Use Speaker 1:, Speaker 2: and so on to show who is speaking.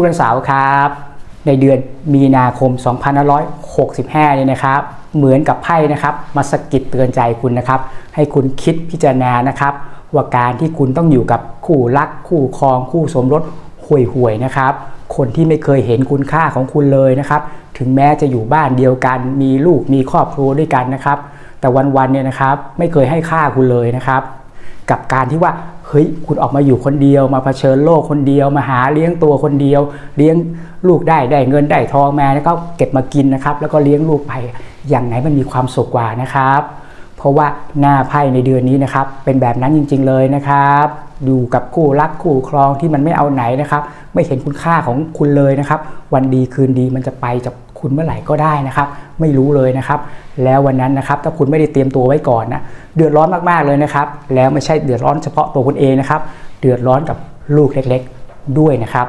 Speaker 1: คุณวันเสาร์ครับ ในเดือนมีนาคม 2565เนี่ยนะครับ เหมือนกับไพ่นะครับ มาสะกิดเตือนใจคุณนะครับ ให้คุณคิดพิจารณานะครับ ว่าการที่คุณต้องอยู่กับคู่รัก คู่ครอง คู่สมรสห่วยๆนะครับ คนที่ไม่เคยเห็นคุณค่าของคุณเลยนะครับ ถึงแม้จะอยู่บ้านเดียวกัน มีลูกมีครอบครัวด้วยกันนะครับ แต่วันๆเนี่ยนะครับไม่เคยให้ค่าคุณเลยนะครับ กับการที่ว่า เฮ้ยคุณออกมาอยู่คนเดียว มาเผชิญโลกคนเดียว มาหาเลี้ยงตัวคนเดียว เลี้ยงลูกได้ได้เงินได้ทองมาแล้วก็เก็บมากินนะครับ แล้วก็เลี้ยงลูกไปอย่างไหนมันมีความสุขกว่านะครับ เพราะว่าหน้าไพ่ในเดือนนี้นะครับ เป็นแบบนั้นจริง ๆ เลยนะครับอยู่กับคู่รักคู่ครองที่มันไม่เอาไหนนะครับ ไม่เห็นคุณค่าของคุณเลยนะครับ วันดีคืนดีมันจะไปจาก คุณเมื่อไหร่ก็ได้นะครับ ไม่รู้เลยนะครับ แล้ววันนั้นนะครับ ถ้าคุณไม่ได้เตรียมตัวไว้ก่อนนะเดือดร้อนมากๆเลยนะครับ แล้วไม่ใช่เดือดร้อนเฉพาะตัวคุณเองนะครับ เดือดร้อนกับลูกเล็ก ๆ ด้วยนะครับ